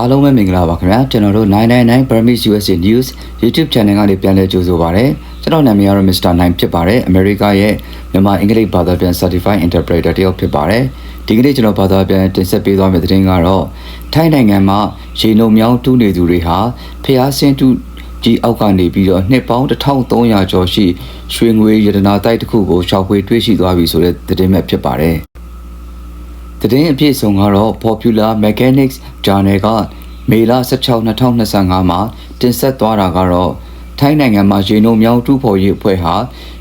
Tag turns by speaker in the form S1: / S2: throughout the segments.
S1: အားလုံးပဲမင်္ဂလာပါခင်ဗျာကျွန်တော်တို့999 Burmese USA News YouTube Channel ကနေပြန်လည်ကြိုဆိုပါရစေကျွန်တော်နာမည်ကတော့ Mr. 9ဖြစ်ပါတယ်အမေရိကရဲ့မြန်မာအင်္ဂလိပ်ဘာသာပြန် Certified Interpreter တယောက်ဖြစ်ပါတယ်ဒီကနေ့ကျွန်တော်ဘာသာပြန်တင်ဆက်ပေးသွားမယ့်သတင်းကတော့ထိုင်းနိုင်ငံမှာရေနုံမြောင်းတူးနေသူတွေဟာဖျားဆင်းတူကြီးအောက်ကနေပြီးတော့နှစ်ပေါင်း1300ကျော်ရှိရွှေငွေရတနာတိုက်တစ်ခုကိုရှောက်ဖွေတွေ့ရှိသွားပြီဆိုတဲ့သတင်းပဲဖြစ်ပါတယ် သတင်းအပြည့်စုံကတော့ Popular Mechanics Journal ကမေလ16 2025မှာတင်ဆက်သွားတာကတော့ထိုင်းနိုင်ငံမှာရေနုံမြောင်းတူးဖော်ရေးအဖွဲ့ဟာ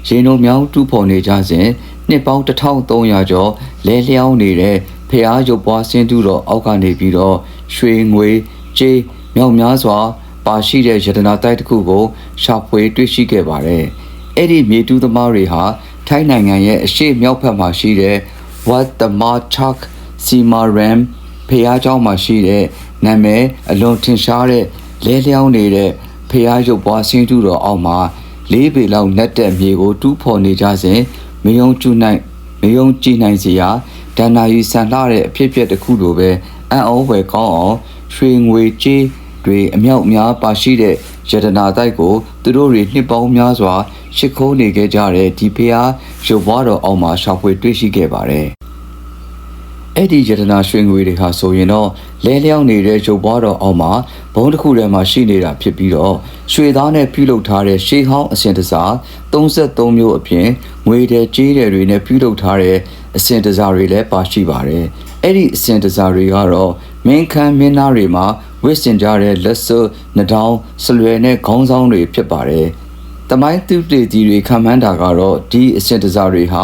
S1: ရေနုံမြောင်းတူးဖော်နေကြစဉ်နှစ်ပေါင်း1300ကျော်လဲလျောင်းနေတဲ့ဖျားရုပ်ပွားဆင်းတူတော့အောက်ကနေပြီးတော့ရွှေငွေကြေးမြောက်များစွာ ပါရှိတဲ့ယတနာတိုက်တစ်ခုကိုရှာဖွေတွေ့ရှိခဲ့ပါတယ်။အဲ့ဒီမြေတူးသမားတွေဟာထိုင်းနိုင်ငံရဲ့အရှေ့မြောက်ဘက်မှာရှိတဲ့ Wat the Machak Simaram ဖះเจ้าမှာရှိတဲ့နာမည်အလွန်ထင်ရှားတဲ့လဲလျောင်းနေတဲ့ဖះရုပ်ပွားဆင်းတူတော်အောက်မှာလေးပေလောက်နက်တဲ့မြေကိုတူးဖော်နေကြစဉ်မယုံကျူနိုင်မယုံကြည်နိုင်စရာဒဏ္ဍာရီဆန်လှတဲ့အဖြစ်အပျက်တစ်ခုလိုပဲအံ့ဩဖွယ်ကောင်းအောင်ရွှေငွေကြေးတွေအမြောက်အများပါရှိတဲ့ယတနာတိုက်ကိုသူတို့တွေနှစ်ပေါင်းများစွာ ရှ िख ိုးနေခဲ့ကြတဲ့ဒီဖះရုပ်ပွားတော်အောက်မှာရှာဖွေတွေ့ရှိခဲ့ပါတယ်အဲ့ဒီယတနာရွှေငွေတွေဟာဆိုရင်တော့လဲလျောင်းနေတဲ့ရုပ်ပွားတော်အောက်မှာဘုံတစ်ခုထဲမှာရှိနေတာဖြစ်ပြီးတော့ရွှေသားနဲ့ပြုလုပ်ထားတဲ့ရှေးဟောင်းအစင်တစား33မျိုးအပြင်ငွေတဲ့ကြေးတဲ့တွေနဲ့ပြုလုပ်ထားတဲ့အစင်တစားတွေလည်းပါရှိပါတယ်အဲ့ဒီအစင်တစားတွေကတော့မင်းခမ်းမင်းသားတွေမှာဝစ်စင်ကြတဲ့လက်စွပ်နှဒေါင်းဆလွယ်နဲ့ခေါင်းဆောင်တွေဖြစ်ပါတယ် တမိုင်းသူတေတီတွေခံမှန်းတာကတော့ဒီအစင်တစားတွေဟာ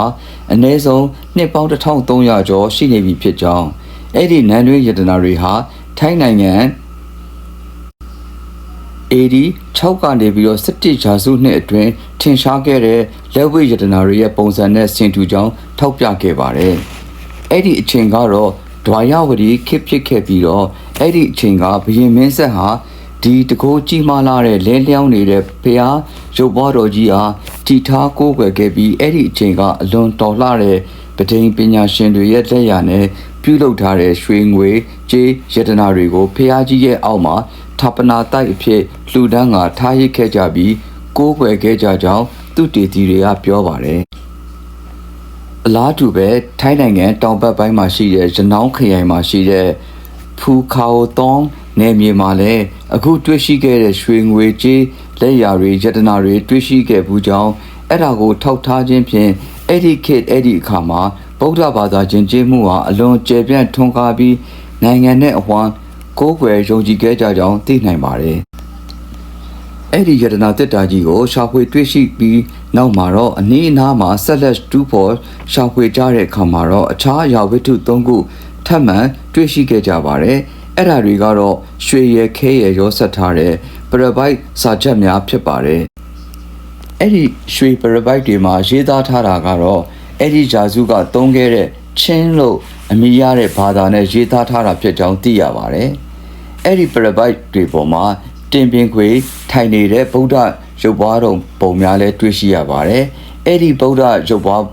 S1: အနည်းဆုံးနှစ်ပေါင်း1300ကျော်ရှိနေပြီဖြစ်ကြောင်းအဲ့ဒီနန်းတွင်းယတနာတွေဟာထိုင်းနိုင်ငံ AD 6ကနေပြီးတော့17ရာစုနှစ်အတွင်းထင်ရှားခဲ့တဲ့လက်ဝိယတနာတွေရဲ့ပုံစံနဲ့ဆင်တူကြောင်းထောက်ပြခဲ့ပါတယ်။အဲ့ဒီအချိန်ကတော့ဒွါရဝတီခစ်ဖြစ်ခဲ့ပြီးတော့အဲ့ဒီအချိန်ကဘရင်မင်းဆက်ဟာ ဒီတကိုးကြီးမားလာတဲ့လဲလျောင်းနေတဲ့ဖျားရုပ်ဘွားတော်ကြီးဟာတီထားကိုးကွယ်ခဲ့ပြီးအဲ့ဒီအချိန်ကအလွန်တော်လှတဲ့ပဒိန်ပညာရှင်တွေရဲ့လက်ရာနဲ့ပြုလုပ်ထားတဲ့ရွှေငွေကြေးယတနာတွေကိုဖျားကြီးရဲ့အောက်မှာဌာပနာတိုက်အဖြစ်လှူဒန်းကထားရစ်ခဲ့ကြပြီးကိုးကွယ်ခဲ့ကြကြောင်းသူတေတီတွေကပြောပါတယ်အလားတူပဲထိုင်းနိုင်ငံတောင်ဘက်ပိုင်းမှာရှိတဲ့ရနောင်းခရိုင်မှာရှိတဲ့ဖူခါအိုတောင်း နယ်မြေမှာလည်းအခုတွေ့ရှိခဲ့တဲ့ရွှေငွေကြေးလက်ရာတွေယတနာတွေတွေ့ရှိခဲ့ဘူးကြောင်းအဲ့ဒါကိုထောက်ထားခြင်းဖြင့်အဲ့ဒီခေတ်အဲ့ဒီအခါမှာဗုဒ္ဓဘာသာကျင့်ကျေးမှုဟာအလွန်ကျယ်ပြန့်ထွန်းကားပြီးနိုင်ငံနဲ့အဝန်းကိုးကွယ်ယုံကြည်ခဲ့ကြကြောင်းသိနိုင်ပါတယ်။အဲ့ဒီယတနာတက်တာကြီးကိုရှာဖွေတွေ့ရှိပြီးနောက်မှာတော့အနည်းအနားမှာဆက်လက်တူဖို့ရှာဖွေကြတဲ့အခါမှာတော့အခြားအရာဝတ္ထု၃ခုထပ်မံတွေ့ရှိခဲ့ကြပါတယ်။ အဲ့ဒါတွေကတော့ရွှေရယ်ခဲရယ်ရောဆက်ထားတဲ့ပရပိုက်စာချက်များဖြစ်ပါတယ်။အဲ့ဒီရွှေပရပိုက်တွေမှာရေးသားထားတာကတော့အဲ့ဒီဂျာစုကတုံးခဲ့တဲ့ချင်းလို့အမိရတဲ့ဘာသာနဲ့ရေးသားထားတာဖြစ်ကြောင်းသိရပါတယ်။အဲ့ဒီပရပိုက်တွေပေါ်မှာတင်ပင်ခွေ ထိုင်နေတဲ့ဗုဒ္ဓရုပ်ပွားတော်ပုံများလည်းတွေ့ရှိရပါတယ်။အဲ့ဒီဗုဒ္ဓရုပ်ပွား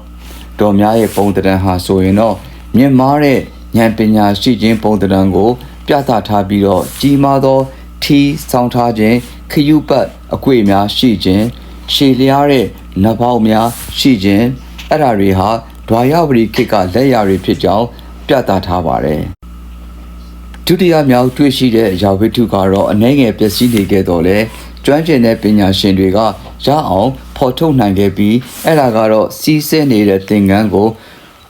S1: တော်များရဲ့ပုံသဏ္ဍာန်ဟာဆိုရင်တော့မြင့်မားတဲ့ဉာဏ်ပညာရှိခြင်းပုံသဏ္ဍာန်ကို ပြသထားပြီးတော့ကြီးမားသောထီးဆောင်ထားခြင်းခရုပတ်အကွေများရှိခြင်းရှည်လျားတဲ့နဘောက်များရှိခြင်းအဲ့ဒါတွေဟာဒွါရဝရီခေတ်ကလက်ရာတွေဖြစ်ကြောင်းပြသထားပါတယ်ဒုတိယမြောက်တွေ့ရှိတဲ့ရာဝတ္ထုကတော့အနှဲငယ်ပျက်စီးနေခဲ့တော့လဲကျွမ်းကျင်တဲ့ပညာရှင်တွေကရအောင်ဖော်ထုတ်နိုင်ခဲ့ပြီးအဲ့ဒါကတော့စီးဆဲနေတဲ့သင်္ကန်းကို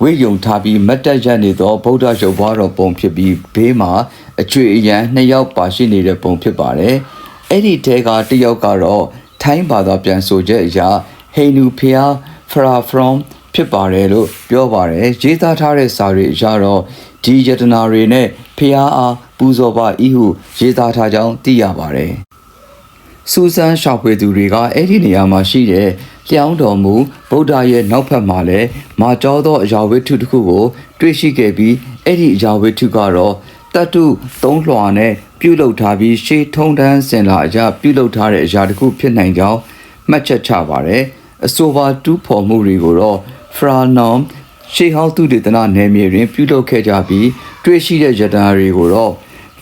S1: ဝိယုံထားပြီးမတ်တက်ရနေသောဗုဒ္ဓရုပ်ဘွားတော်ပုံဖြစ်ပြီးဘေးမှာအကျွေအရန်နှစ်ယောက်ပါရှိနေတဲ့ပုံဖြစ်ပါတယ်။အဲ့ဒီတဲကတစ်ယောက်ကတော့ထိုင်းဘာသာပြန်ဆိုချက်အရာဟိန္ဒူဖျား fra from ဖြစ်ပါတယ်လို့ပြောပါတယ်။ရေးသားထားတဲ့စာတွေအရတော့ဒီယတနာတွေနဲ့ဖျားအားပူဇော်ပါဤဟုရေးသားထားကြောင်းသိရပါတယ်။စူဇန်ရှာဖွေသူတွေကအဲ့ဒီနေရာမှာရှိတဲ့ လျှောင်းတော်မူဗုဒ္ဓရဲ့နောက်ဖက်မှာလည်းမာကျောသောအရာဝတ္ထုတစ်ခုကို တွေ့ရှိခဲ့ပြီးအဲ့ဒီအရာဝတ္ထုကတော့တတုသုံးလွှာနဲ့ပြုလုပ်ထားပြီးရှေးထုံတန်းစင်လာအရာပြုလုပ်ထားတဲ့အရာတစ်ခုဖြစ်နိုင်ကြောင်းမှတ်ချက်ချပါတယ်အဆိုပါတူးဖော်မှုတွေကိုတော့ Franom ရှေးဟောင်းသူတေသနနယ်မြေတွင် ပြုလုပ်ခဲ့ကြပြီးတွေ့ရှိတဲ့ယတနာတွေကိုတော့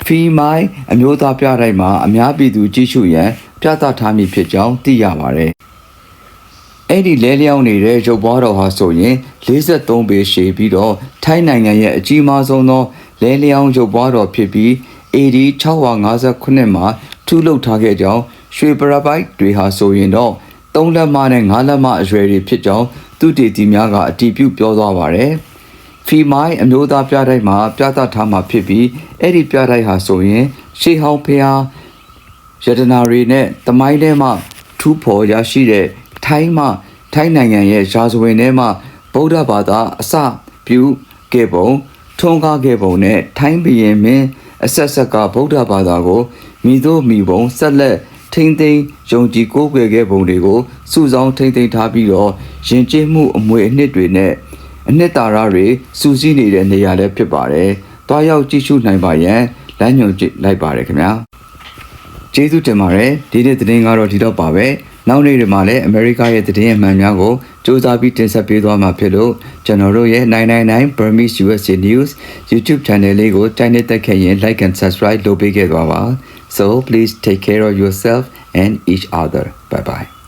S1: ဖီမိုင်းအမျိုးသားပြတိုက်မှာအများပြည်သူကြည့်ရှုရန်ပြသထားမည်ဖြစ်ကြောင်းသိရပါတယ်။ အဲ့ဒီလဲလျောင်းနေတဲ့ရုပ်ဘွားတော်ဟာဆိုရင်53ပေရှည်ပြီးတော့ထိုင်းနိုင်ငံရဲ့အကြီးမားဆုံးသောလဲလျောင်းရုပ်ဘွားတော်ဖြစ်ပြီး AD 659မှာထုလုပ်ထားခဲ့ကြောင်းရွှေပရပိုက်တွေဟာဆိုရင်တော့3လက်မနဲ့5လက်မအရွယ်တွေဖြစ်ကြောင်းသူတေတီများကအတည်ပြုပြောသွားပါတယ်။ဖီမိုင်းအမျိုးသားပြတိုက်မှာပြသထားမှာဖြစ်ပြီးအဲ့ဒီပြတိုက်ဟာဆိုရင် ရှေးဟောင်းဖျားယတနာတွေနဲ့တမိုင်းထဲမှာထူးဖော်ရရှိတဲ့ ထိုင်းမှထိုင်းနိုင်ငံရဲ့ရာဇဝင်ထဲမှာဗုဒ္ဓဘာသာအစပြုခဲ့ပုံထွန်းကားခဲ့ပုံနဲ့ထိုင်းဘုရင်မင်းအဆက်ဆက်ကဗုဒ္ဓဘာသာကိုမိတို့မိဘုံဆက်လက်ထိမ့်သိမ်းယုံကြည်ကိုးကွယ်ခဲ့ပုံတွေကိုစုဆောင်းထိမ့်သိမ်းထားပြီးတော့ယဉ်ကျေးမှုအမွေအနှစ်တွေနဲ့အနှစ်သာရတွေစူးစီးနေတဲ့နေရာလည်းဖြစ်ပါတယ်။တွားရောက်ကြည့်ရှုနိုင်ပါရန်လမ်းညွှန်ကြည့်လိုက်ပါတယ်ခင်ဗျာ။ကျေးဇူးတင်ပါတယ်။ဒီနေ့သတင်းကတော့ဒီတော့ပါပဲ။ နောက်နေ့တွေမှာလည်းအမေရိကရဲ့သတင်းအမှန်များကိုစူးစမ်းပြီးတင်ဆက်ပေးသွားမှာဖြစ်လို့ကျွန်တော်တို့ရဲ့999 Burmese USA News YouTube channel လေးကိုတိုင်းနဲ့တက်ခဲ့ရင် like and subscribe လုပ်ပေးခဲ့သွားပါ။ So please take care of yourself and each other. Bye bye.